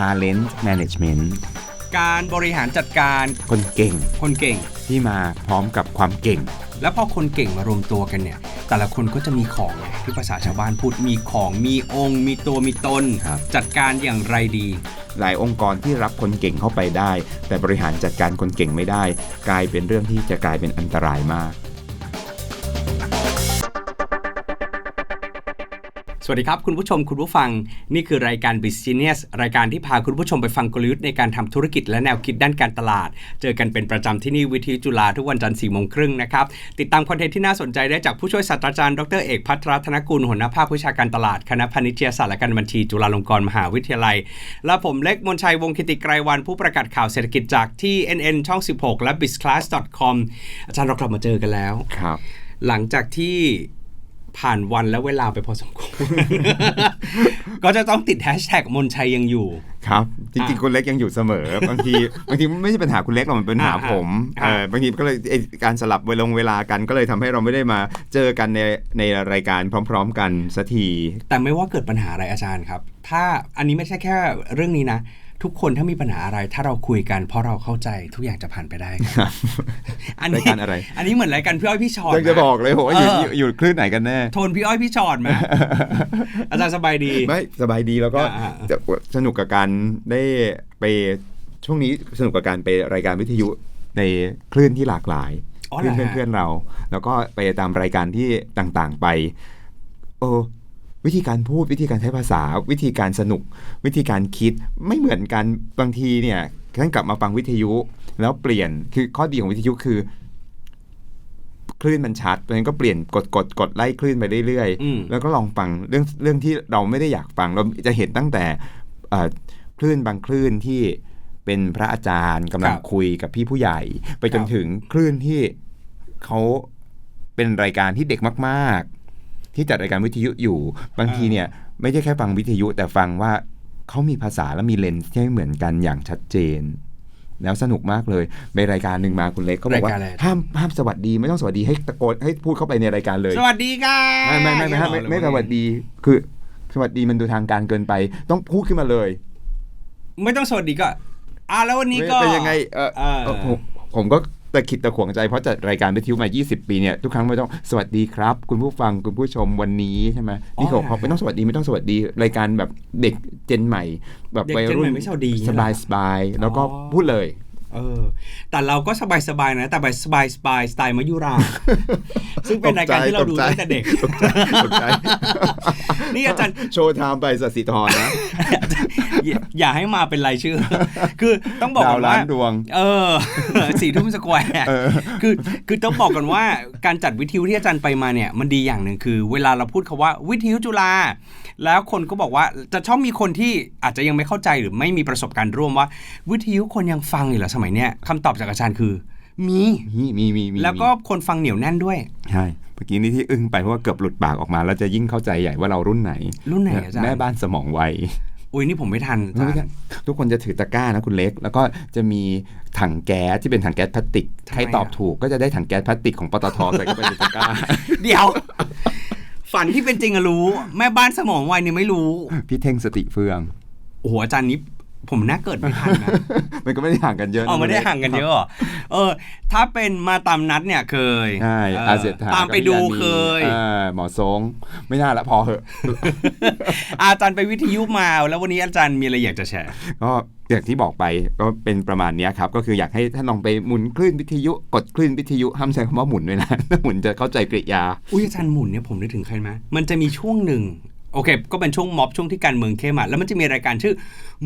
talent management การบริหารจัดการคนเก่งคนเก่ง ที่มาพร้อมกับความเก่ง แล้วพอคนเก่งมารวมตัวกันเนี่ย แต่ละคนก็จะมีของไงที่ภาษาชาวบ้านพูดมีของมีองค์ มีตัวมีตน ครับ จัดการอย่างไรดี หลายองค์กรที่รับคนเก่งเข้าไปได้ แต่บริหารจัดการคนเก่งไม่ได้ กลายเป็นเรื่องที่จะกลายเป็นอันตรายมาก วัสดีครับ คุณผู้ชมคุณผู้ฟัง นี่คือรายการ Business รายการที่พาคุณผู้ชมไปฟังกลยุทธ์ในการทำธุรกิจและแนวคิดด้านการตลาด เจอกันเป็นประจำที่นี่วิทยุจุฬาทุกวันจันทร์สี่โมงครึ่งนะครับ ติดตามคอนเทนต์ที่น่าสนใจได้จากผู้ช่วยศาสตราจารย์ดรเอกพัทรธนกุลหัวหน้าภาควิชาการตลาดคณะพาณิชยศาสตร์และการบัญชีจุฬาลงกรณ์มหาวิทยาลัย และผมเล็กมนชัยวงศ์คิติไกรวันผู้ประกาศข่าวเศรษฐกิจจากที่ NN ช่อง 16 และ bizclass.com อาจารย์เรากลับมาเจอกันแล้วครับ หลังจากที่ ผ่านวันและเวลาไปพอสมควร ก็จะต้องติดแฮชแท็กมนชัยยังอยู่ ครับ จริงอะๆคุณเล็กยังอยู่เสมอ บางทีบางทีไม่ใช่ปัญหาคุณเล็กหรอกมันเป็นปัญหาอะผมอะเออบางทีก็เลยไอ้การสลับเวลงเวลากันก็เลยทำให้เราไม่ได้มาเจอกันในในรายการพร้อม ๆ กันสักที แต่ไม่ว่าเกิดปัญหาอะไรอาจารย์ครับ ถ้าอันนี้ไม่ใช่แค่เรื่องนี้นะ ทุกคนถ้ามีปัญหาอะไร ถ้าเราคุยกัน เพราะเราเข้าใจทุกอย่างจะผ่านไปได้ครับอันนี้รายการอะไร อันนี้เหมือนรายการพี่อ้อยพี่ชอตยังจะบอกเลยผมว่าอยู่เอออยู่อยู่คลื่นไหนกันแน่โทนพี่อ้อยพี่ชอตไหมอาจารย์สบายดีไม่สบายดีแล้วก็อ่าอ่าจะสนุกกับการได้ไปช่วงนี้สนุกกับการไปรายการวิทยุในคลื่นที่หลากหลายอ๋อคเหรลื่อนฮะเพื่อนๆเรา แล้วก็ไปตามรายการที่ต่างๆไป โอ้ วิธีการพูดวิธีการใช้ภาษา วิธีการสนุก วิธีการคิดไม่เหมือนกันบางทีเนี่ยท่านกลับมาฟังวิทยุ แล้วเปลี่ยนคือข้อดีของวิทยุคือ คลื่นมันชัดเพราะฉะนั้นก็เปลี่ยนกดกดกดไล่คลื่นไปเรื่อยอืมๆแล้วก็ลองฟังเรื่องเรื่องที่เราไม่ได้อยากฟังเราจะเห็นตั้งแต่เอ่อคลื่นบางคลื่นที่เป็นพระอาจารย์กำลังครับคุยกับพี่ผู้ใหญ่ ไปจนครับถึงคลื่นที่เขาเป็นรายการที่เด็กมาก ๆ ที่จัดรายการวิทยุอยู่ บางทีเนี่ยไม่ใช่แค่ฟังวิทยุแต่ฟังว่าเขามีภาษาและมีเลนส์ที่ไม่เหมือนกันอย่างชัดเจน แล้วสนุกมากเลยในรายการหนึ่งมาคุณเล็กเขาบอกว่ารายการอะไรห้ามห้ามสวัสดีไม่ต้องสวัสดีให้ตะโกนให้พูดเข้าไปในรายการเลย สวัสดีค่ะไม่ไม่ไม่ไม่ไม่ไม่ไม่สวัสดีคือสวัสดีมันดูทางการเกินไป ต้องพูดขึ้นมาเลย ไม่ต้องสวัสดีก็อ่าแล้ววันนี้ก็เป็นยังไงเออเออเออผมผมก็ ตะขิดตะขวงใจเพราะจัดรายการวิทยุมา 20 ปีเนี่ยทุกครั้งไม่ต้องสวัสดีครับ คุณผู้ฟังคุณผู้ชมวันนี้ใช่ไหมนี่เขาบอกไม่ต้องสวัสดีไม่ต้องสวัสดีรายการแบบเด็กเจนใหม่ แบบเด็กวัยเจนรุ่ใหนม่ไม่สวัสดีสบายสบายแล้วก็อ๋อพูดเลย เออ แต่เราก็สบายสบายๆนะ แต่แบบสบายสบายสไตล์มายุรา ซึ่งเป็นรายการที่เราดูตั้งแต่เด็กตกใจตกใจนี่อาจารย์โชว์ไทม์ไปสสิธรนะ อย่าอย่าให้มาเป็นรายชื่อ คือต้องบอกดาก่วอนล้าว่านดวง เออสี่ทุ่มสแควร์คือคือต้องบอกกันว่าการจัดวิทยุที่อาจารย์ไปมาเนี่ย มันดีอย่างหนึ่งคือ เวลาเราพูดคาว่าวิทยุจุฬาแล้วคนก็บอกว่าจะชอบมีคนที่อาจจะยังไม่เข้าใจหรือไม่มีประสบการณ์ร่วมว่า วิทยุคนยังฟังอยู่เหรอสมัยเนี้ยคำตอบจากอาจารย์คือ มีมีมีมีมีแล้วก็คนฟังเหนียวแน่นด้วยใช่เมื่อกี้นี้ที่อึ้งไปเพราะว่าเกือบหลุดปากออกมาแล้วจะยิ่งเข้าใจใหญ่ว่าเรารุ่นไหน รุ่นไหนอาจารย์แม่บ้านสมองไวอุ้ยนี่ผมไม่ทันอาจารย์ทุกคนจะถือตะกร้านะคุณเล็ก แล้วก็จะมีถังแก๊สที่เป็นถังแก๊สพลาสติกทำไมใครตอบอะถูกก็จะได้ถังแก๊สพลาสติกของปตทใส่เข้าไปในตะกร้า เดี๋ยว ฝันที่เป็นจริงอะรู้ แม่บ้านสมองไวเนี่ยไม่รู้ พี่เท่งสติเฟือง โอ้โหอาจารย์นี้ ผมน่าเกิดไม่ทันนะ มันก็ไม่ได้ห่างกันเยอะนะอ๋อไม่ได้ห่างกันเยอะเหรอเออ ถ้าเป็นมาตามนัดเนี่ยเคยใช่เอออาเศรษฐาตามไปดูเคยอ่าหมอทรงไม่น่าละพอเหอะอาจารย์ไปวิทยุมาแล้ววันนี้อาจารย์มีอะไรอยากจะแชร์ก็อย่างที่บอกไปก็เป็นประมาณเนี้ยครับ ก็คืออยากให้ท่านลองไปหมุนคลื่นวิทยุ กดคลื่นวิทยุห้ามใช้คำว่าหมุนด้วยนะถ้าหมุนจะเข้าใจกริยา อุ้ยอาจารย์หมุนเนี่ยผมนึกถึงใครไหมมันจะมีช่วงหนึ่ง โอเค ก็เป็นช่วงม็อบช่วงที่การเมืองเข้มอะแล้วมันจะมีรายการชื่อ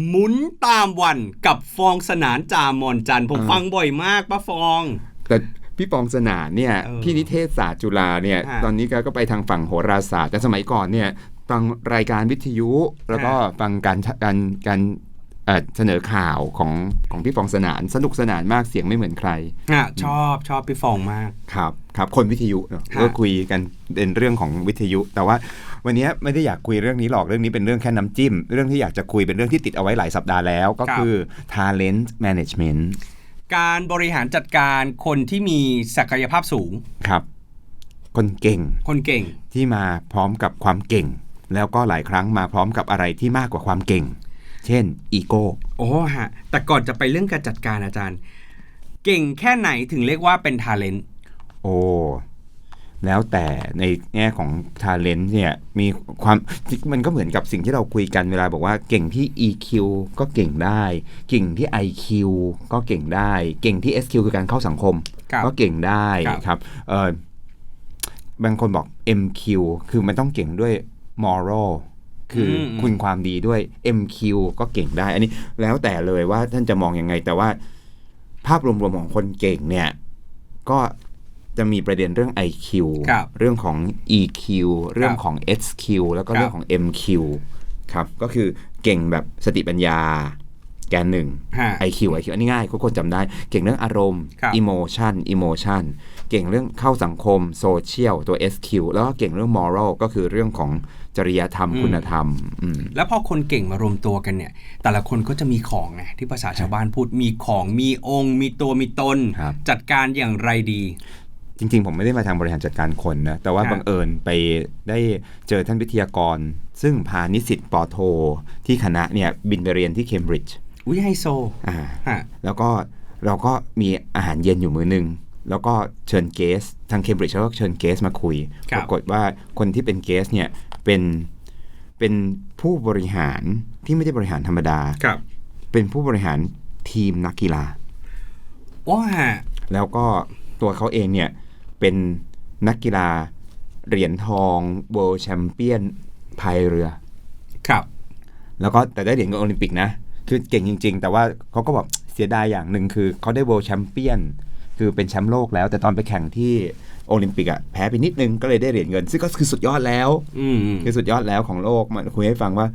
หมุนตามวันกับฟองสนานจามอนจันทร์ผมอ่าฟังบ่อยมากป้าฟอง แต่พี่ปองสนานเนี่ยเออพี่นิเทศศาสตร์จุฬาเนี่ยฮะตอนนี้แกก็ไปทางฝั่งโหราศาสตร์แต่สมัยก่อนเนี่ยฟังรายการวิทยุแล้วก็ฮะฟังการการการ เอ่อเสนอข่าวของของพี่ปองสนานสนุกสนานมากเสียงไม่เหมือนใครอะชอบชอบพี่ฟองมากครับครับ คนวิทยุเนอะฮะก็คุยกันเป็นเรื่องของวิทยุ แต่ว่าวันนี้ไม่ได้อยากคุยเรื่องนี้หรอกเรื่องนี้เป็นเรื่องแค่น้ำจิ้ม เรื่องที่อยากจะคุยเป็นเรื่องที่ติดเอาไว้หลายสัปดาห์แล้ว ก็คือ talent management การบริหารจัดการคนที่มีศักยภาพสูงครับ คนเก่ง คนเก่งที่มาพร้อมกับความเก่ง แล้วก็หลายครั้งมาพร้อมกับอะไรที่มากกว่าความเก่ง เช่นอีโก้โอ้ฮะ แต่ก่อนจะไปเรื่องการจัดการอาจารย์ เก่งแค่ไหนถึงเรียกว่าเป็นทาเลนต์โอ้แล้วแต่ในแง่ของ talent เนี่ยมีความมันก็เหมือนกับสิ่งที่เราคุยกันเวลาบอกว่าเก่งที่ EQ ก็เก่งได้ เก่งที่ IQ ก็เก่งได้ เก่งที่ SQ คือการเข้าสังคมครับก็เก่งได้ครับครับเออบางคนบอก MQ คือมันต้องเก่งด้วย moral คืออมคุณความดีด้วย MQ ก็เก่งได้ อันนี้แล้วแต่เลยว่าท่านจะมองยังไง แต่ว่า ภาพรวมๆของคนเก่งเนี่ย ก็จะมีประเด็นเรื่อง IQ ครับเรื่องของ EQ เรื่องของ SQ แล้วก็ครับเรื่องของ MQ ครับ ก็คือเก่งแบบสติปัญญา แกนหนึ่งฮะ IQ IQ อันนี้ง่ายทุกคนจำได้ เก่งเรื่องอารมณ์ครับ emotion emotion เก่งเรื่องเข้าสังคม social ตัว SQ แล้วก็เก่งเรื่อง moral ก็คือเรื่องของ จริยธรรมอืมคุณธรรมอืมแล้วพอคนเก่งมารวมตัวกันเนี่ย แต่ละคนก็จะมีของไงที่ภาษาชาวบ้านพูดมีของมีองค์ มีตัวมีตนครับจัดการอย่างไรดี จริงๆ ผมไม่ได้มาทางบริหารจัดการคนนะ แต่ว่าครับบังเอิญไปได้เจอท่านวิทยากร ซึ่งพานิสิตปอโท ที่คณะเนี่ยบินไปเรียนที่เคมบริดจ์อุ้ยไฮโซอ่าฮะแล้วก็เราก็มีอาหารเย็นอยู่มื้อหนึง แล้วก็เชิญเกสทางเคมบริดจ์เขาก็เชิญเกสมาคุยครับปรากฏว่าคนที่เป็นเกสเนี่ยเป็นเป็นผู้บริหารที่ไม่ได้บริหารธรรมดาครับ เป็นผู้บริหารทีมนักกีฬาว้าฮะแล้วก็ตัวเขาเองเนี่ยเป็นนักกีฬาเหรียญทอง World Champion พายเรือ ครับ แล้วก็แต่ได้เหรียญเงินโอลิมปิกนะ คือเก่งจริง ๆ แต่ว่าเขาก็บอกเสียดายอย่างหนึ่งคือเขาได้ World Champion คือเป็นแชมป์โลกแล้ว แต่ตอนไปแข่งที่โอลิมปิกอะแพ้ไปนิดนึงก็เลยได้เหรียญเงิน ซึ่งก็คือสุดยอดแล้วอืมอืมคือสุดยอดแล้วของโลกมาคุยให้ฟังว่า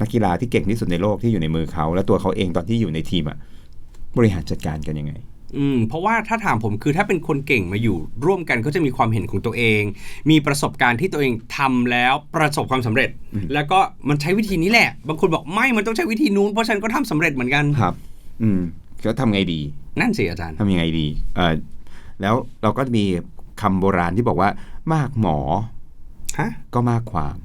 นักกีฬาที่เก่งที่สุดในโลกที่อยู่ในมือเขา และตัวเขาเองตอนที่อยู่ในทีมอะบริหารจัดการกันยังไงอืมเพราะว่าถ้าถามผมคือถ้าเป็นคนเก่งมาอยู่ร่วมกันก็จะมีความเห็นของตัวเอง มีประสบการณ์ที่ตัวเองทำแล้วประสบความสำเร็จ แล้วก็มันใช้วิธีนี้แหละ บางคนบอกไม่มันต้องใช้วิธีนู้นเพราะฉันก็ทำสำเร็จเหมือนกันครับ อืม แล้วทำไงดี นั่นสิอาจารย์ทำยังไงดีเออแล้วเราก็มีคำโบราณที่บอกว่ามากหมอฮะก็มากความ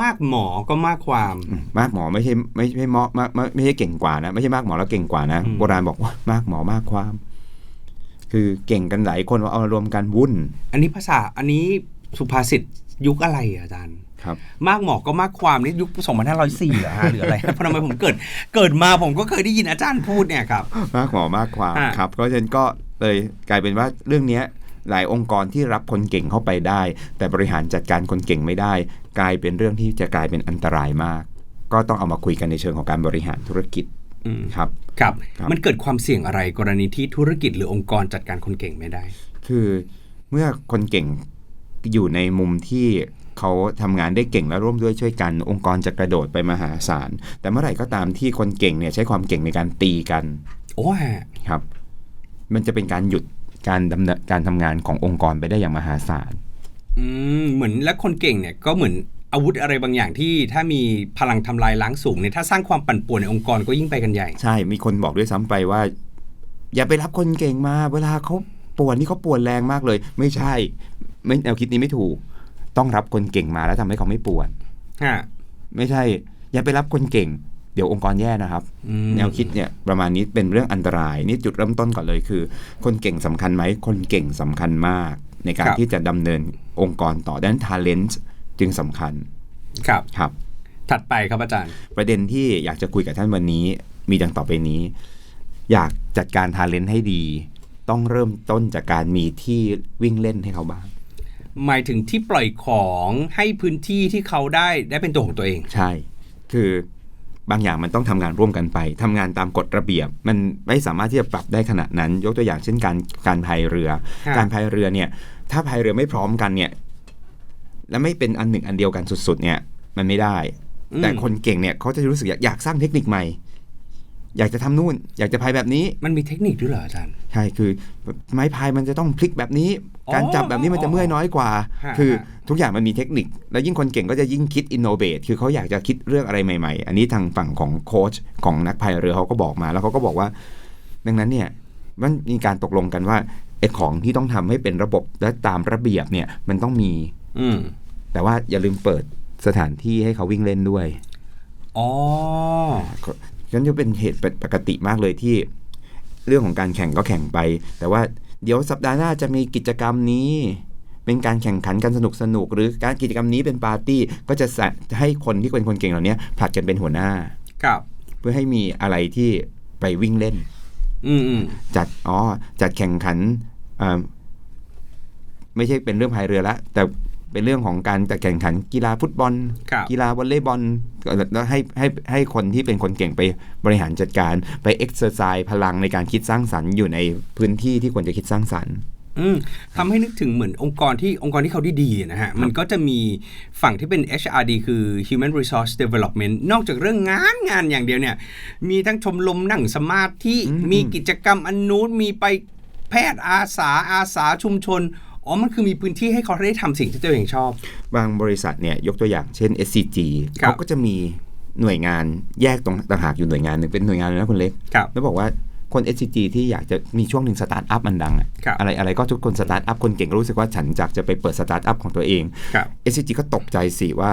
มากหมอก็มากความอืมมากหมอไม่ใช่ไม่ไม่เหมาะมากไม่ไม่ใช่เก่งกว่านะไม่ใช่มากหมอแล้วเก่งกว่านะอืมโบราณบอกว่ามากหมอมากความ คือเก่งกันหลายคนว่าเอามารวมกันวุ่น อันนี้ภาษาอันนี้สุภาษิตยุคอะไรอะอาจารย์ครับ มากหมอก็มากความนี่ยุค 2504เหรอฮะหรืออะไรเพราะทำไมผมเกิดเกิดมาผมก็เคยได้ยินอาจารย์พูดเนี่ยครับมากหมอมากความอ่าครับก็ฉะนั้นก็เลยกลายเป็นว่าเรื่องเนี้ยหลายองค์กรที่รับคนเก่งเข้าไปได้ แต่บริหารจัดการคนเก่งไม่ได้ กลายเป็นเรื่องที่จะกลายเป็นอันตรายมาก ก็ต้องเอามาคุยกันในเชิงของการบริหารธุรกิจอืมครับครับครับ มันเกิดความเสี่ยงอะไรกรณีที่ธุรกิจหรือองค์กรจัดการคนเก่งไม่ได้ คือเมื่อคนเก่งอยู่ในมุมที่ เขาทำงานได้เก่งและร่วมด้วยช่วยกัน องค์กรจะกระโดดไปมหาศาล แต่เมื่อไหร่ก็ตามที่คนเก่งเนี่ยใช้ความเก่งในการตีกัน โอ้ฮะครับ มันจะเป็นการหยุดการดำเนินการทำงานขององค์กรไปได้อย่างมหาศาลอืมเหมือนและคนเก่งเนี่ยก็เหมือนอาวุธอะไรบางอย่างที่ถ้ามีพลังทำลายล้างสูงเนี่ยถ้าสร้างความปั่นป่วนในองค์กรก็ยิ่งไปกันใหญ่ใช่มีคนบอกด้วยซ้ำไปว่า อย่าไปรับคนเก่งมา เวลาเขาป่วนนี่เขาป่วนแรงมากเลย ไม่ใช่ ไม่แนวคิดนี้ไม่ถูก ต้องรับคนเก่งมาแล้วทำให้เขาไม่ป่วนฮะไม่ใช่ อย่าไปรับคนเก่ง เดี๋ยวองค์กรแย่นะครับอืมแนวคิดเนี่ยประมาณนี้เป็นเรื่องอันตราย นี่จุดเริ่มต้นก่อนเลยคือ คนเก่งสำคัญไหม คนเก่งสำคัญมาก ในการที่จะดำเนินองค์กรต่อด้าน talent จึงสำคัญ ครับครับ ถัดไปครับอาจารย์ ประเด็นที่อยากจะคุยกับท่านวันนี้ มีดังต่อไปนี้ อยากจัดการ talent ให้ดี ต้องเริ่มต้นจากการมีที่วิ่งเล่นให้เขาบ้าง หมายถึงที่ปล่อยของให้พื้นที่ที่เขาได้ได้เป็นตัวของตัวเอง ใช่ คือบางอย่างมันต้องทำงานร่วมกันไปทำงานตามกฎระเบียบ มันไม่สามารถที่จะปรับได้ขนาดนั้น ยกตัวอย่างเช่นการการพายเรือครับการพายเรือเนี่ย ถ้าพายเรือไม่พร้อมกันเนี่ย และไม่เป็นอันหนึ่งอันเดียวกันสุดๆ เนี่ย มันไม่ได้อืมแต่คนเก่งเนี่ยเขาจะรู้สึกอยากอยากสร้างเทคนิคใหม่ อยากจะทำนู่น อยากจะพายแบบนี้มันมีเทคนิคด้วยเหรออาจารย์ใช่คือไม้พายมันจะต้องพลิกแบบนี้อ๋อการจับแบบนี้มันจะเมื่อยน้อยกว่าฮะคือฮะทุกอย่างมันมีเทคนิค แล้วยิ่งคนเก่งก็จะยิ่งคิดอินโนเ e คือเขาอยากจะคิดเรื่องอะไรใหม่ ๆ อันนี้ทางฝั่งของโค้ชของนักพายเรือเขาก็บอกมาแล้วเขาก็บอกว่า ดังนั้นเนี่ยมันมีการตกลงกันว่าไอ้ของที่ต้องทำให้เป็นระบบและตามระเบียบเนี่ยมันต้องมี อืมแต่ว่าอย่าลืมเปิดสถานที่ให้เขาวิ่งเล่นด้วย อ๋อก็ฉันจะเป็นเหตุปกติมากเลยที่เรื่องของการแข่งก็แข่งไป แต่ว่าเดี๋ยวสัปดาห์หน้าจะมีกิจกรรมนี้ เป็นการแข่งขันกันสนุกสนุกหรือการกิจกรรมนี้เป็นปาร์ตี้ก็จะสให้คนที่เป็นคนเก่งเหล่านี้ผลัดกันเป็นหัวหน้าครับ เพื่อให้มีอะไรที่ไปวิ่งเล่น อืมจัดอ๋อจัดแข่งขันไม่ใช่เป็นเรื่องพายเรือละแต่ เป็นเรื่องของการจัดแข่งขันกีฬาฟุตบอลครับกีฬาวอลเลย์บอลแล้วให้ให้ให้คนที่เป็นคนเก่งไปบริหารจัดการไปเอ็กซ์เซอร์ไซส์พลังในการคิดสร้างสรรค์อยู่ในพื้นที่ที่ควรจะคิดสร้างสรรค์อืมทำให้นึกถึงเหมือนองค์กรที่องค์กรที่เขาดีๆนะฮะ มันก็จะมีฝั่งที่เป็น HRD คือ Human Resource Development นอกจากเรื่องงานงานอย่างเดียวเนี่ย มีทั้งชมรมนั่งสมาธิอืมมีกิจกรรมอันนู้นมีไปแพทย์อาสาอาสาชุมชน อ๋อ มันคือมีพื้นที่ให้เขาได้ทำสิ่งที่ตัวเองชอบ บางบริษัทเนี่ยยกตัวอย่างเช่น SCG ครับเขาก็จะมีหน่วยงานแยกตรงต่างหากอยู่หน่วยงานหนึ่งเป็นหน่วยงานเลยนะคุณเล็กครับแล้วบอกว่าคน SCG ที่อยากจะมีช่วงหนึ่งสตาร์ทอัพมันดังอะครับอะไรอะไรก็ทุกคนสตาร์ทอัพคนเก่งก็รู้สึกว่าฉันอยากจะไปเปิดสตาร์ทอัพของตัวเองครับ SCG ก็ตกใจสิว่า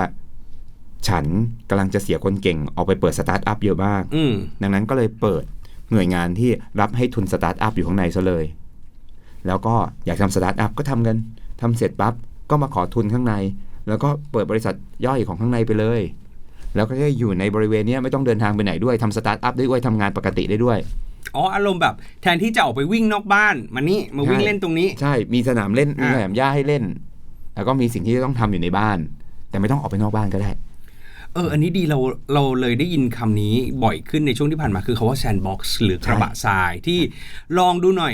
ฉันกำลังจะเสียคนเก่งออกไปเปิดสตาร์ทอัพเยอะมากอืมดังนั้นก็เลยเปิดหน่วยงานที่รับให้ทุนสตาร์ทอัพอยู่ข้างในซะเลย แล้วก็อยากทำสตาร์ทอัพก็ทำกันทำเสร็จปั๊บก็มาขอทุนข้างใน แล้วก็เปิดบริษัทย่อยของข้างในไปเลย แล้วก็ได้อยู่ในบริเวณเนี้ยไม่ต้องเดินทางไปไหนด้วยทำสตาร์ทอัพได้ด้วยทำงานปกติได้ด้วยอ๋ออารมณ์แบบแทนที่จะออกไปวิ่งนอกบ้านมานี่มาวิ่งใช่เล่นตรงนี้ ใช่มีสนามเล่นมีอ่าสนามหญ้าให้เล่น แล้วก็มีสิ่งที่ต้องทำอยู่ในบ้าน แต่ไม่ต้องออกไปนอกบ้านก็ได้ เออ อันนี้ดีเราเราเลยได้ยินคำนี้บ่อยขึ้นในช่วงที่ผ่านมาคือคาว่าแซนด์บ็อกซ์หรือกระบะทรายที่ลองดูหน่อย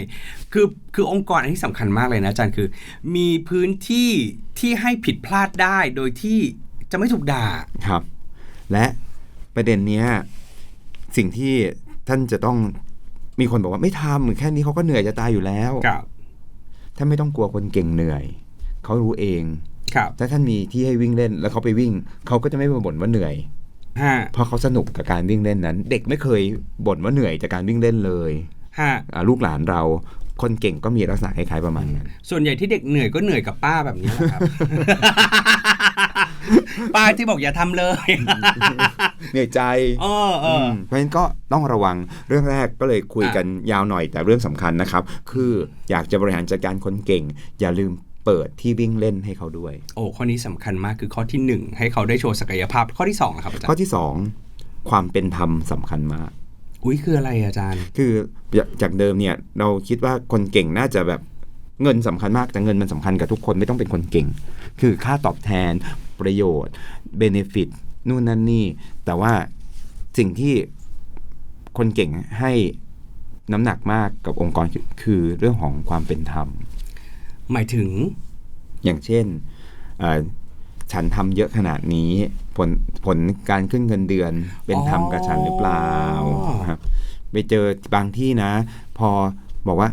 คือคือองค์กรอันนี้สำคัญมากเลยนะอาจารย์คือ มีพื้นที่ที่ให้ผิดพลาดได้โดยที่จะไม่ถูกด่าครับ และประเด็นเนี้ยสิ่งที่ท่านจะต้องมีคนบอกว่าไม่ทำแค่นี้เขาก็เหนื่อยจะตายอยู่แล้วครับท่านไม่ต้องกลัวคนเก่งเหนื่อย เขารู้เองครับ ถ้าท่านมีที่ให้วิ่งเล่นแล้วเขาไปวิ่ง เขาก็จะไม่มาบ่นว่าเหนื่อยฮะเพราะเขาสนุกกับการวิ่งเล่นนั้น เด็กไม่เคยบ่นว่าเหนื่อยจากการวิ่งเล่นเลยฮะอ่าลูกหลานเราคนเก่งก็มีลักษณะคล้ายๆประมาณนั้นส่วนใหญ่ที่เด็กเหนื่อยก็เหนื่อยกับป้าแบบนี้แหละครับ ป้าที่บอกอย่าทำเลย เหนื่อยใจเออเออมเพราะฉะนั้นก็ต้องระวังเรื่องแรกก็เลยคุยอะกันยาวหน่อยแต่เรื่องสำคัญนะครับ คืออยากจะบริหารจัดการคนเก่ง อย่าลืม เปิดที่วิ่งเล่นให้เขาด้วย โอ้ข้อนี้สำคัญมากคือข้อที่หนึ่งให้เขาได้โชว์ศักยภาพข้อที่สองนะครับอาจารข้อย์ที่สองความเป็นธรรมสำคัญมากอุ้ยคืออะไรอาจารย์ คือจากเดิมเนี่ยเราคิดว่าคนเก่งน่าจะแบบเงินสำคัญมากแต่เงินมันสำคัญกับทุกคนไม่ต้องเป็นคนเก่ง คือค่าตอบแทนประโยชน์เบเนฟิตนู่นนั่นนี่ แต่ว่าสิ่งที่คนเก่งให้น้ำหนักมากกับองค์กรคือคือเรื่องของความเป็นธรรม หมายถึง อย่างเช่นเอ่อฉันทำเยอะขนาดนี้ผลผลการขึ้นเงินเดือนเป็นธรรมกับฉันหรือเปล่าอ๋อครับไปเจอบางที่นะ พอบอกว่า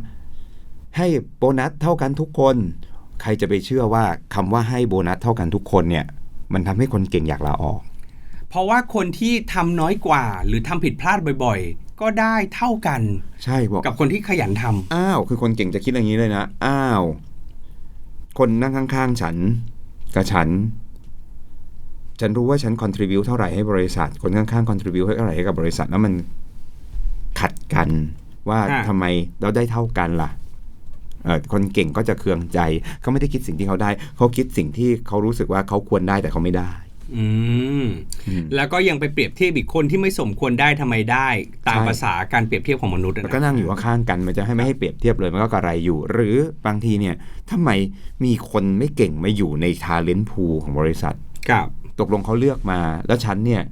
ให้โบนัสเท่ากันทุกคน ใครจะไปเชื่อว่าคำว่าให้โบนัสเท่ากันทุกคนเนี่ย มันทำให้คนเก่งอยากลาออก เพราะว่าคนที่ทำน้อยกว่าหรือทำผิดพลาดบ่อย ๆ ก็ได้เท่ากัน ใช่บอกกับคนที่ขยันทำอ้าว คือคนเก่งจะคิดอย่างนี้เลยนะอ้าว คนนั่งข้างๆ ฉันกับฉัน ฉันรู้ว่าฉัน contribu เท่าไหร่ให้บริษัท คนข้างๆ contribu เท่าไหร่ให้กับบริษัทแล้วมันขัดกันว่าอ่าทำไมเราได้เท่ากันล่ะเอ่อคนเก่งก็จะเคืองใจ เขาไม่ได้คิดสิ่งที่เขาได้ เขาคิดสิ่งที่เขารู้สึกว่าเขาควรได้แต่เขาไม่ได้ อืมอืมแล้วก็ยังไปเปรียบเทียบอีกคนที่ไม่สมควรได้ทำไมได้ ตามใช่ภาษาการเปรียบเทียบของมนุษย์อะแล้วนะก็นั่งอยู่ข้างๆกันมันจะให้ไม่ให้เปรียบเทียบเลยมันก็กระไรอยู่ หรือบางทีเนี่ยทำไมมีคนไม่เก่งมาอยู่ในทาเลน t พูของบริษัทกับตกลงเขาเลือกมา แล้วฉันเนี่ย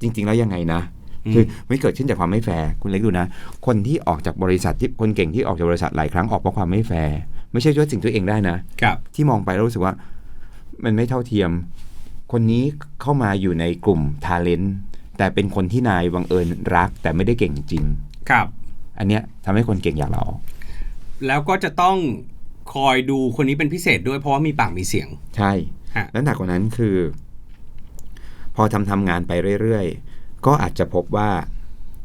จริง ๆ แล้วยังไงนะอืมคือไม่เกิดขึ้นจากความไม่แฟร์คุณเล็กดูนะ คนที่ออกจากบริษัทที่คนเก่งที่ออกจากบริษัทหลายครั้งออกเพราะความไม่แฟร์ไม่ใช่ช่วยสิ่งตัวเองได้นะกับที่มองไปแล้วรู้สึกว่า มันไม่เท่าเทียม คนนี้เข้ามาอยู่ในกลุ่มทาเลน t แต่เป็นคนที่นายบังเอิญรัก แต่ไม่ได้เก่งจริงกับ อันเนี้ยทำให้คนเก่งอยากลาออกแล้วก็จะต้องคอยดูคนนี้เป็นพิเศษด้วยเพราะว่ามีปากมีเสียง ใช่ ฮะ และหนักกว่านั้นคือ พอทำทำงานไปเรื่อยๆ ก็อาจจะพบว่า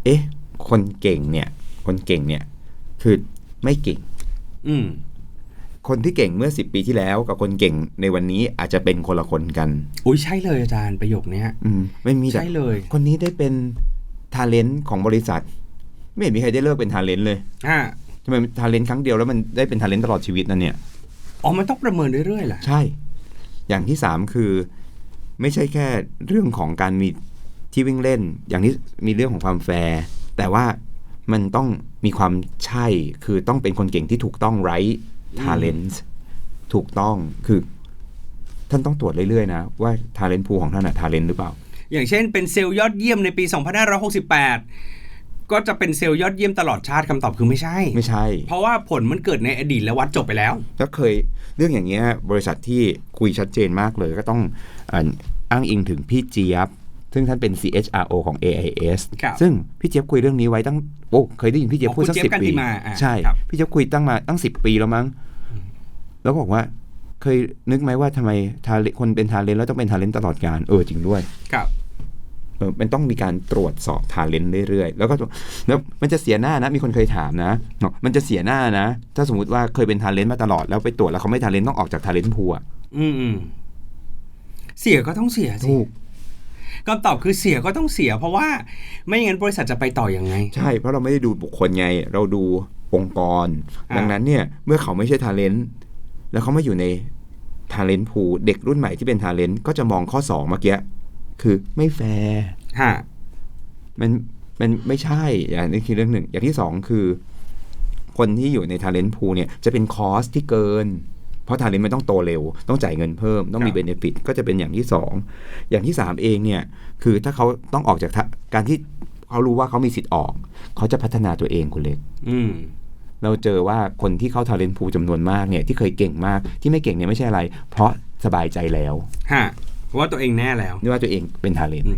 เอ๊ะ คนเก่งเนี่ย คนเก่งเนี่ย คือไม่เก่ง อืม คนที่เก่งเมื่อ 10 ปีที่แล้ว กับคนเก่งในวันนี้อาจจะเป็นคนละคนกัน อุ้ยใช่เลยอาจารย์ประโยคเนี้ยอืมไม่มีแต่ใช่เลย คนนี้ได้เป็นทาเลนต์ของบริษัท ไม่เห็นมีใครได้เลิกเป็นทาเลนต์เลยอ่าทำไมทาเลนต์ครั้งเดียวแล้วมันได้เป็นทาเลนต์ตลอดชีวิตนั่นเนี่ยอ๋อมันต้องประเมินเรื่อยๆแหละใช่ อย่างที่สามคือ ไม่ใช่แค่เรื่องของการมีที่วิ่งเล่น อย่างนี้มีเรื่องของความแฟร์แต่ว่ามันต้องมีความใช่คือต้องเป็นคนเก่งที่ถูกต้องไร้ talent ถูกต้องคือ ท่านต้องตรวจเรื่อยๆนะ ว่า talent pool ของท่านอะ talent หรือเปล่า อย่างเช่นเป็นเซลล์ยอดเยี่ยมในปี 2568 ก็จะเป็นเซลล์ยอดเยี่ยมตลอดชาติคำตอบคือไม่ใช่ ไม่ใช่ เพราะว่าผลมันเกิดในอดีตและวัดจบไปแล้ว ก็เคยเรื่องอย่างเงี้ยบริษัทที่คุยชัดเจนมากเลยก็ต้องเอ่ออ้างอิงถึงพี่เจี๊ยบซึ่งท่านเป็น CHRO ของ AIS ครับซึ่งพี่เจี๊ยบคุยเรื่องนี้ไว้ตั้ง โอ้ เคยได้ยินพี่เจี๊ยบอ๋อพูดสักคุณเจี๊สิยบบปีกันติมาอ่าใช่ครับพี่เจี๊ยบคุยตั้งมาตั้งสิบปีแล้วมั้ง แล้วก็บอกว่าเคยนึกไหมว่าทำไมทาเลคนเป็นทาเลนแล้วต้องเป็นทาเลนตลอดการเออจริงด้วย ครับเออมันต้องมีการตรวจสอบทาเลนต์เรื่อยๆ แล้วก็แล้วมันจะเสียหน้านะ มีคนเคยถามนะบอกมันจะเสียหน้านะ ถ้าสมมติว่าเคยเป็นทาเลนต์มาตลอดแล้วไปตรวจแล้วเขาไม่ทาเลนต์ต้องออกจากทาเลนต์พูอะอืมอืมเสียก็ต้องเสียสิถูกคำตอบคือเสียก็ต้องเสีย เพราะว่าไม่งั้นบริษัทจะไปต่ออยังไง ใช่เพราะเราไม่ได้ดูบุคคลไง เราดูองค์กรอ่าดังนั้นเนี่ย เมื่อเขาไม่ใช่ทาเลนต์ แล้วเขามาอยู่ในทาเลนต์พูเด็กรุ่นใหม่ที่เป็นทาเลนต์ก็จะมองข้อสองเมื่อกี้คือไม่แฟร์ฮะมันมันไม่ใช่อย่างนี้คือเรื่องหนึ่ง อย่างที่สองคือ คนที่อยู่ใน Talent Pool เนี่ยจะเป็นคอสที่เกิน เพราะ Talent มันต้องโตเร็ว ต้องจ่ายเงินเพิ่ม ต้องมีครับเบนฟิตก็จะเป็นอย่างที่สองอย่างที่สามเองเนี่ยคือถ้าเขาต้องออกจากทะการที่เขารู้ว่าเขามีสิทธิ์ออก เขาจะพัฒนาตัวเองคุณเล็กอืม เราเจอว่าคนที่เข้า Talent Pool จำนวนมากเนี่ยที่เคยเก่งมากที่ไม่เก่งเนี่ยไม่ใช่อะไร เพราะสบายใจแล้วฮะเพราะว่าตัวเองแน่แล้วนี่ว่าตัวเองเป็น Talent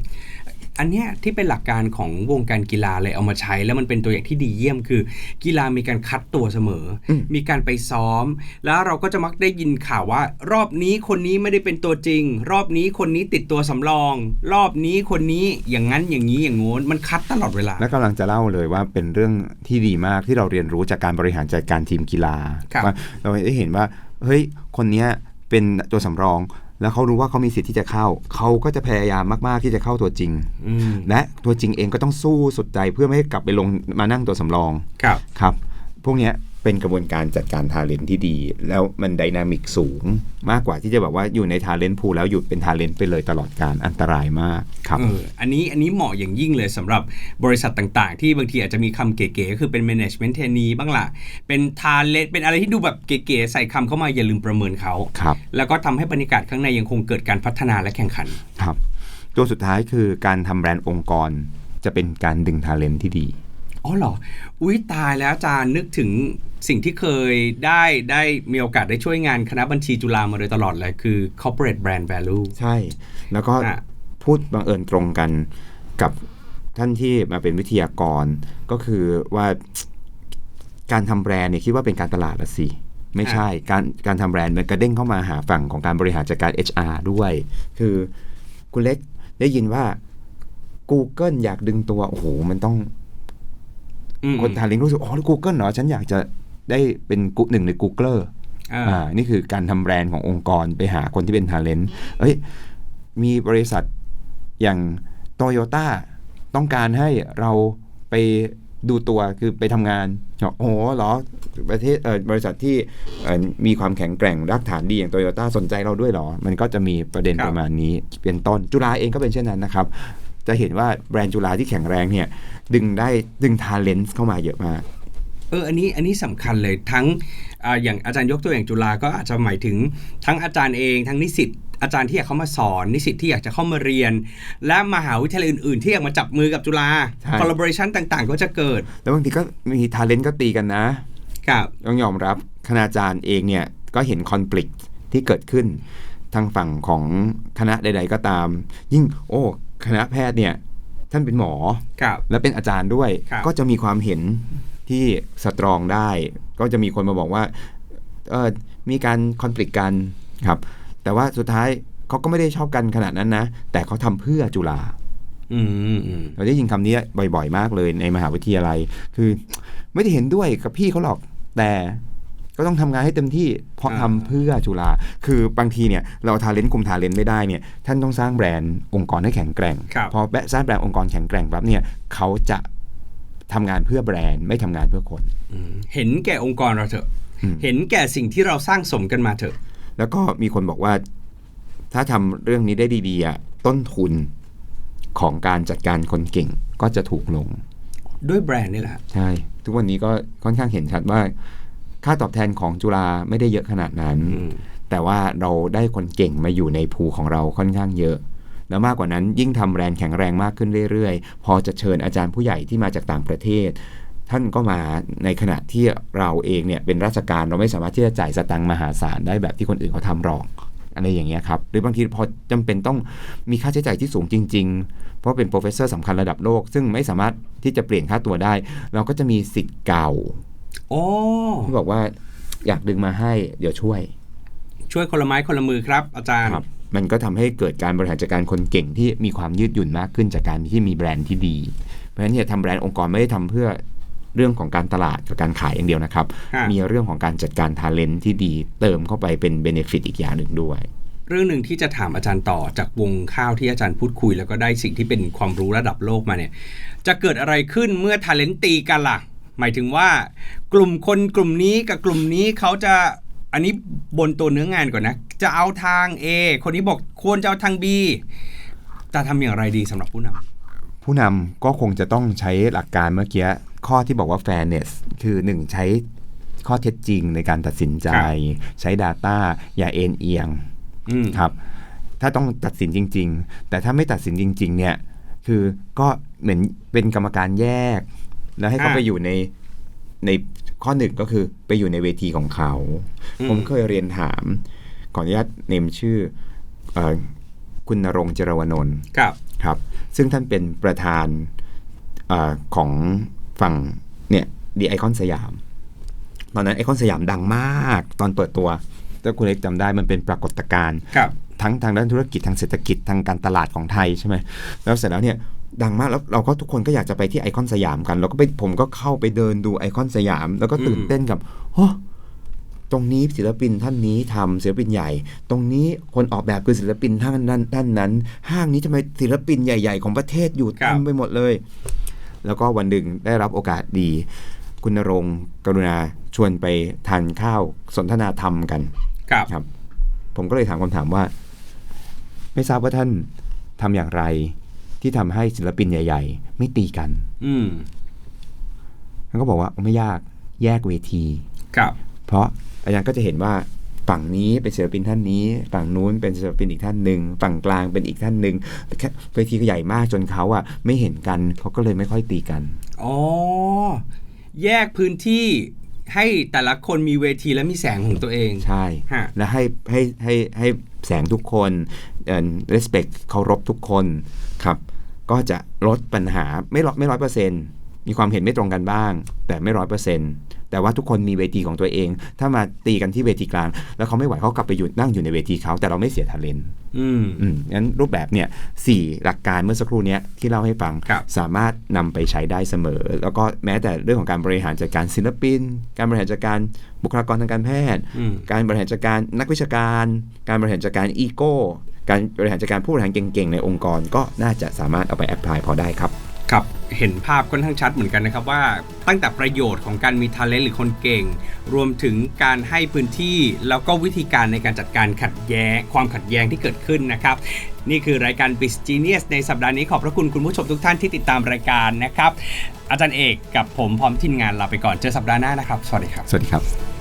อันเนี้ยที่เป็นหลักการของวงการกีฬาเลยเอามาใช้ แล้วมันเป็นตัวอย่างที่ดีเยี่ยมคือ กีฬามีการคัดตัวเสมออมมีการไปซ้อม แล้วเราก็จะมักได้ยินข่าวว่า รอบนี้คนนี้ไม่ได้เป็นตัวจริง รอบนี้คนนี้ติดตัวสำรอง รอบนี้คนนี้อย่างนั้นอย่างนี้อย่างโน้นมันคัดตลอดเวลา และกำลังจะเล่าเลยว่าเป็นเรื่องที่ดีมากที่เราเรียนรู้จากการบริหารจัดการทีมกีฬาครับว่าเราได้เห็นว่าเฮ้ยคนเนี้ยเป็นตัวสำรอง แล้วเขารู้ว่าเขามีสิทธิ์ที่จะเข้า เขาก็จะพยายามมากๆที่จะเข้าตัวจริงอืมและตัวจริงเองก็ต้องสู้สุดใจเพื่อไม่ให้กลับไปลงมานั่งตัวสำรองครับครับ พวกเนี้ย เป็นกระบวนการจัดการทาเลนที่ดี แล้วมันไดนามิกสูง มากกว่าที่จะแบบว่าอยู่ในทาเลนพูแล้วหยุดเป็นทาเลนไปเลยตลอดการอันตรายมากครับเอออันนี้อันนี้เหมาะอย่างยิ่งเลยสำหรับบริษัทต่างๆ ที่บางทีอาจจะมีคำเก๋ๆก็คือเป็น management trainee บ้างล่ะ เป็นทาเลนเป็นอะไรที่ดูแบบเก๋ๆใส่คำเข้ามาอย่าลืมประเมินเขาครับแล้วก็ทำให้บรรยากาศข้างในยังคงเกิดการพัฒนาและแข่งขันครับตัวสุดท้ายคือการทำแบรนด์องค์กรจะเป็นการดึงทาเลนที่ดี อ๋อเหรอ อุ้ยตายแล้วอาจารย์นึกถึงสิ่งที่เคยได้ได้มีโอกาสได้ช่วยงานคณะบัญชีจุฬามาโดยตลอดเลยคือ corporate brand value ใช่ แล้วก็อะพูดบังเอิญตรงกันกับท่านที่มาเป็นวิทยากรก็คือว่าการทำแบรนด์เนี่ยคิดว่าเป็นการตลาดละสิไม่ใช่การการทำแบรนด์มันกระเด้งเข้ามาหาฝั่งของการบริหารจัดการ HR ด้วย คือคุณเล็กได้ยินว่า Google อยากดึงตัว โอ้โห มันต้องอืม คนทาเลนรู้สึกอ๋อ Google เหรอฉันอยากจะได้เป็นกุหนึ่งใน Googler อ่าอ่านี่คือการทำแบรนด์ขององค์กรไปหาคนที่เป็นทาเลนต์เอ้ยมีบริษัทอย่างโตโยต้าต้องการให้เราไปดูตัวคือไปทำงานบอกโอ้โหเหรอประเทศเออบริษัทที่เอ่อมีความแข็งแกร่งรากฐานดีอย่างโตโยต้าสนใจเราด้วยเหรอ มันก็จะมีประเด็นครับประมาณนี้เป็นต้นจุฬาเองก็เป็นเช่นนั้นนะครับ จะเห็นว่าแบรนด์จุฬาที่แข็งแรงเนี่ยดึงได้ดึงทาเลนต์เข้ามาเยอะมากเอออันนี้อันนี้สำคัญเลยทั้งอาอย่างอาจารย์ยกตัวอย่างจุฬาก็อาจจะหมายถึงทั้งอาจารย์เองทั้งนิสิตอาจารย์ที่อยากเข้ามาสอนนิสิตที่อยากจะเข้ามาเรียน และมหาวิทยาลัยอื่นๆ ที่อยากมาจับมือกับจุฬาใช่ collaboration ต่างๆ ก็จะเกิด แล้วบางทีก็มีทาเลนต์ก็ตีกันนะกับต้องยอมรับคณาจารย์เองเนี่ยก็เห็นคอน FLICT ที่เกิดขึ้นทางฝั่งของคณะใด ๆ ก็ตาม ยิ่งโอ้ คณะแพทย์เนี่ยท่านเป็นหมอกับและเป็นอาจารย์ด้วย ครับ ก็จะมีความเห็นที่สตรองได้ ก็จะมีคนมาบอกว่าเออมีการคอน FLICT กันครับ แต่ว่าสุดท้ายเขาก็ไม่ได้ชอบกันขนาดนั้นนะ แต่เขาทำเพื่อจุฬา อืมอืมอืมเราได้ยินคำนี้บ่อยๆ มากเลยในมหาวิทยาลัย คือ ไม่ได้เห็นด้วยกับพี่เขาหรอก แต่ ก็ต้องทำงานให้เต็มที่เพราะอ่าทำเพื่อจุฬาคือบางทีเนี่ยเราทาเลนต์กลุ่มทาเลนต์ไม่ได้เนี่ยท่านต้องสร้างแบรนด์องค์กรให้แข็งแกร่งครับพอแบสร้างแบรนด์องค์กรแข็งแกร่งปั๊บเนี่ยเขาจะทำงานเพื่อแบรนด์ไม่ทำงานเพื่อคนอืมเห็นแก่องค์กรเราเถอะอืมเห็นแก่สิ่งที่เราสร้างสมกันมาเถอะ แล้วก็มีคนบอกว่า ถ้าทำเรื่องนี้ได้ดีๆอะต้นทุนของการจัดการคนเก่งก็จะถูกลง ด้วยแบรนด์นี่แหละใช่ ทุกวันนี้ก็ค่อนข้างเห็นชัดว่า ค่าตอบแทนของจุฬาไม่ได้เยอะขนาดนั้นอืมแต่ว่าเราได้คนเก่งมาอยู่ในภูของเราค่อนข้างเยอะแล้วมากกว่านั้นยิ่งทำแบรนด์แข็งแรงมากขึ้นเรื่อยๆ พอจะเชิญอาจารย์ผู้ใหญ่ที่มาจากต่างประเทศ ท่านก็มาในขณะที่เราเองเนี่ยเป็นราชการเราไม่สามารถที่จะจ่ายสตังค์มหาศาลได้แบบที่คนอื่นเขาทำหรอกอะไรอย่างเงี้ยครับหรือบางทีพอจำเป็นต้องมีค่าใช้จ่ายที่สูงจริง ๆ เพราะเป็นโปรเฟสเซอร์สำคัญระดับโลก ซึ่งไม่สามารถที่จะเปลี่ยนค่าตัวได้ เราก็จะมีสิทธิ์เก่า โอ้ที่บอกว่าอยากดึงมาให้เดี๋ยวช่วย ช่วยคนละไม้คนละมือครับ อาจารย์ครับมันก็ทำให้เกิดการบริหารจัดการคนเก่งที่มีความยืดหยุ่นมากขึ้นจากการที่มีแบรนด์ที่ดี เพราะฉะนั้นเนี่ยทำแบรนด์องค์กรไม่ได้ทำเพื่อเรื่องของการตลาดกับการขายอย่างเดียวนะครับฮะมีเรื่องของการจัดการทาเลนที่ดีเติมเข้าไปเป็นเบเนฟิตอีกอย่างหนึ่งด้วย เรื่องหนึ่งที่จะถามอาจารย์ต่อจากวงข้าวที่อาจารย์พูดคุย แล้วก็ได้สิ่งที่เป็นความรู้ระดับโลกมาเนี่ย จะเกิดอะไรขึ้นเมื่อทาเลนต์ตีกันล่ะ หมายถึงว่า กลุ่มคนกลุ่มนี้กับกลุ่มนี้เขาจะอันนี้บนตัวเนื้องานก่อนนะ จะเอาทาง A คนนี้บอกควรจะเอาทาง B จะทำอย่างไรดีสำหรับผู้นำผู้นำก็คงจะต้องใช้หลักการเมื่อกี้ข้อที่บอกว่า fairness คือหนึ่งใช้ข้อเท็จจริงในการตัดสินใจครับใช้ Data อย่าเอ็นเอียงอืมครับ ถ้าต้องตัดสินจริง ๆ แต่ถ้าไม่ตัดสินจริง ๆ เนี่ย คือก็เหมือนเป็นกรรมการแยก แล้วให้เขาอ่าไปอยู่ในในข้อหนึ่งก็คือไปอยู่ในเวทีของเขาอืมผมเคยเรียนถามขออนุญาตเนมชื่อเออคุณนรงค์เจรวนนท์ครับครับ ซึ่งท่านเป็นประธานเออของฝั่งเนี่ยดีไอคอนสยาม ตอนนั้นไอคอนสยามดังมาก ตอนเปิดตัวถ้าคุณเล็กจำได้มันเป็นปรากฏการณ์ครับทั้งทางด้านธุรกิจทางเศรษฐกิจทางการตลาดของไทยใช่ไหมแล้วเสร็จแล้วเนี่ย ดังมากแล้วเราก็ทุกคนก็อยากจะไปที่ไอคอนสยามกันเราก็ไปผมก็เข้าไปเดินดูไอคอนสยาม แล้วก็ตื่นอืมเต้นกับโอ้ตรงนี้ศิลปินท่านนี้ทำศิลปินใหญ่ ตรงนี้คนออกแบบคือศิลปินท่านนั้นท่านนั้น ห้างนี้ทำไมศิลปินใหญ่ ๆ ของประเทศอยู่เต็มไปหมดเลย แล้วก็วันหนึ่งได้รับโอกาสดี คุณณรงค์กรุณาชวนไปทานข้าวสนทนาธรรมกันครับครับ ผมก็เลยถามคำถามว่า ไม่ทราบว่าท่านทำอย่างไร ที่ทำให้ศิลปินใหญ่ ๆ ไม่ตีกัน อืมท่านก็บอกว่าไม่ยากแยกเวที ครับ เพราะอาจารย์ก็จะเห็นว่าฝั่งนี้เป็นศิลปินท่านนี้ ฝั่งนู้นเป็นศิลปินอีกท่านหนึ่งฝั่งกลางเป็นอีกท่านหนึ่งแต่แค่เวทีก็ใหญ่มากจนเขาอะไม่เห็นกันเขาก็เลยไม่ค่อยตีกันอ๋อแยกพื้นที่ให้แต่ละคนมีเวทีและมีแสงของตัวเอง ใช่ฮะและให้ให้ให้ให้แสงทุกคนเอ่อ respect เคารพทุกคน ครับก็จะลดปัญหาไม่ร้อยไม่ร้อยเปอร์เซ็นต์มีความเห็นไม่ตรงกันบ้าง แต่ไม่ร้อยเปอร์เซ็นต์แต่ว่าทุกคนมีเวทีของตัวเอง ถ้ามาตีกันที่เวทีกลาง แล้วเขาไม่ไหวเขากลับไปอยู่นั่งอยู่ในเวทีเขาแต่เราไม่เสียทาเลนอืมอืมงั้นรูปแบบเนี่ยสี่หลักการเมื่อสักครู่เนี้ยที่เล่าให้ฟังครับสามารถนำไปใช้ได้เสมอ แล้วก็แม้แต่เรื่องของการบริหารจัดการศิลปิน การบริหารจัดการบุคลากรทางการแพทย์อืมการบริหารจัดการนักวิชาการ การบริหารจัดการอีโก้ การบริหารจัดการผู้บริหารเก่งๆ ในองค์กรก็น่าจะสามารถเอาไปแอพพลายพอได้ครับครับเห็นภาพค่อนข้างชัดเหมือนกันนะครับว่าตั้งแต่ประโยชน์ของการมีท ALENT หรือคนเก่ง รวมถึงการให้พื้นที่ แล้วก็วิธีการในการจัดการขัดแย้งความขัดแย้งที่เกิดขึ้นนะครับ นี่คือรายการ b i z Genius ในสัปดาห์นี้ขอบพระคุณคุณผู้ชมทุกท่านที่ติดตามรายการนะครับ อาจารย์เอกกับผมพร้อมทีมงานลาไปก่อนเจอสัปดาห์หน้านะครับ สวัสดีครับ สวัสดีครับ